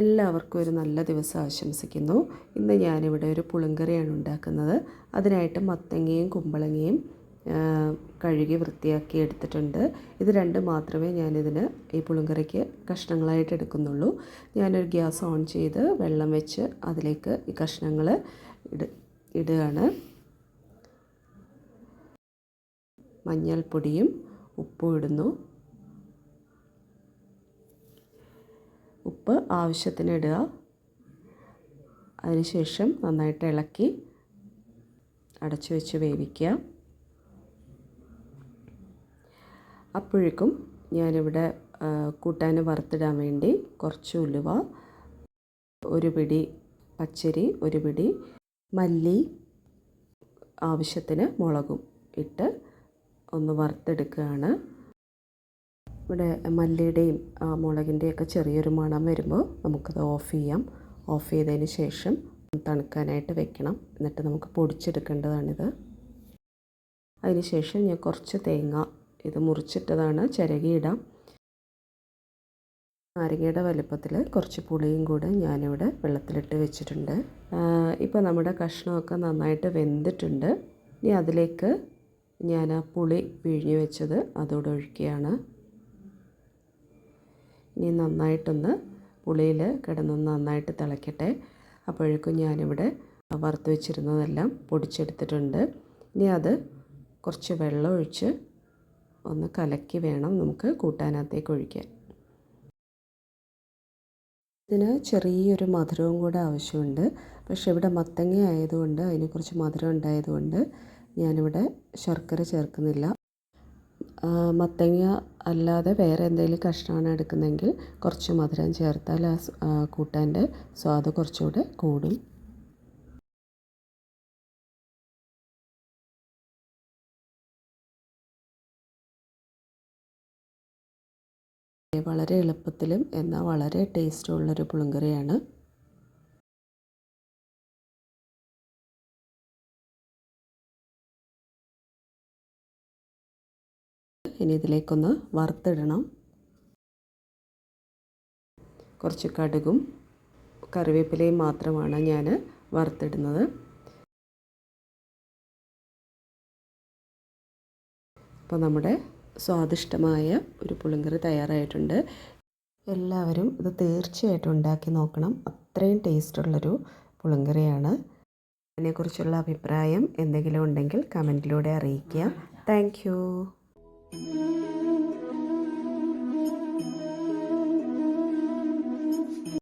എല്ലാവർക്കും ഒരു നല്ല ദിവസം ആശംസിക്കുന്നു. ഇന്ന് ഞാനിവിടെ ഒരു പുളിങ്കറിയാണ് ഉണ്ടാക്കുന്നത്. അതിനായിട്ട് മത്തങ്ങയും കുമ്പളങ്ങയും കഴുകി വൃത്തിയാക്കി എടുത്തിട്ടുണ്ട്. ഇത് രണ്ട് മാത്രമേ ഞാനിതിന് ഈ പുളിങ്കറിക്ക് കഷ്ണങ്ങളായിട്ട് എടുക്കുന്നുള്ളൂ. ഞാനൊരു ഗ്യാസ് ഓൺ ചെയ്ത് വെള്ളം വെച്ച് അതിലേക്ക് ഈ കഷ്ണങ്ങൾ ഇട ഇടുകയാണ്. മഞ്ഞൾപ്പൊടിയും ഉപ്പും ഇടുന്നു. ഉപ്പ് ആവശ്യത്തിന് ഇടുക അതിനുശേഷം നന്നായിട്ട് ഇളക്കി അടച്ചു വെച്ച് വേവിക്കുക. അപ്പോഴേക്കും ഞാനിവിടെ കൂട്ടാൻ വറുത്തിടാൻ വേണ്ടി കുറച്ച് ഉലുവ ഒരു പിടി പച്ചരി ഒരു പിടി മല്ലി ആവശ്യത്തിന് മുളകും ഇട്ട് ഒന്ന് വറുത്തെടുക്കുകയാണ്. ഇവിടെ മല്ലിയുടെയും മുളകിന്റെയൊക്കെ ചെറിയൊരു മണം വരുമ്പോൾ നമുക്കത് ഓഫ് ചെയ്യാം. ഓഫ് ചെയ്തതിന് ശേഷം തണുക്കാനായിട്ട് വെക്കണം. എന്നിട്ട് നമുക്ക് പൊടിച്ചെടുക്കേണ്ടതാണിത്. അതിന് ശേഷം ഞാൻ കുറച്ച് തേങ്ങ ഇത് മുറിച്ചിട്ടതാണ് ചിരകിയിടാം നാരങ്ങയുടെ വലുപ്പത്തിൽ കുറച്ച് പുളിയും കൂടെ ഞാനിവിടെ വെള്ളത്തിലിട്ട് വെച്ചിട്ടുണ്ട്. ഇപ്പോൾ നമ്മുടെ കഷ്ണമൊക്കെ നന്നായിട്ട് വെന്തിട്ടുണ്ട്. ഇനി അതിലേക്ക് ഞാൻ ആ പുളി പിഴിഞ്ഞ് വെച്ചത് അതോടെ ഒഴിക്കുകയാണ് ഇനി നന്നായിട്ടൊന്ന് പുളിയിൽ കിടന്നൊന്ന് നന്നായിട്ട് തിളയ്ക്കട്ടെ അപ്പോഴേക്കും ഞാനിവിടെ വറുത്ത് വെച്ചിരുന്നതെല്ലാം പൊടിച്ചെടുത്തിട്ടുണ്ട്. ഇനി അത് കുറച്ച് വെള്ളം ഒഴിച്ച് ഒന്ന് കലക്കി വേണം നമുക്ക് കൂട്ടാനകത്തേക്ക് ഒഴിക്കാൻ. ഇതിന് ചെറിയൊരു മധുരവും കൂടെ ആവശ്യമുണ്ട്. പക്ഷെ ഇവിടെ മത്തങ്ങ ആയതുകൊണ്ട് അതിന് കുറച്ച് മധുരം ഉണ്ടായതുകൊണ്ട് ഞാനിവിടെ ശർക്കര ചേർക്കുന്നില്ല. മത്തങ്ങ അല്ലാതെ വേറെ എന്തെങ്കിലും കഷ്ണമാണ് എടുക്കുന്നതെങ്കിൽ കുറച്ച് മധുരം ചേർത്താൽ ആ കൂട്ടാന്റെ സ്വാദ് കുറച്ചുകൂടെ കൂടും. വളരെ എളുപ്പത്തിലും എന്നാൽ വളരെ ടേസ്റ്റുള്ളൊരു പുളിങ്കറിയാണ്. ഇനി ഇതിലേക്കൊന്ന് വറുത്തിടണം. കുറച്ച് കടുകും കറിവേപ്പിലയും മാത്രമാണ് ഞാൻ വറുത്തിടുന്നത്. അപ്പോൾ നമ്മുടെ സ്വാദിഷ്ടമായ ഒരു പുളിങ്കറി തയ്യാറായിട്ടുണ്ട്. എല്ലാവരും ഇത് തീർച്ചയായിട്ടും ഉണ്ടാക്കി നോക്കണം. അത്രയും ടേസ്റ്റുള്ളൊരു പുളിങ്കറിയാണ്. അതിനെക്കുറിച്ചുള്ള അഭിപ്രായം എന്തെങ്കിലും ഉണ്ടെങ്കിൽ കമന്റിലൂടെ അറിയിക്കുക. Thank Mm-hmm.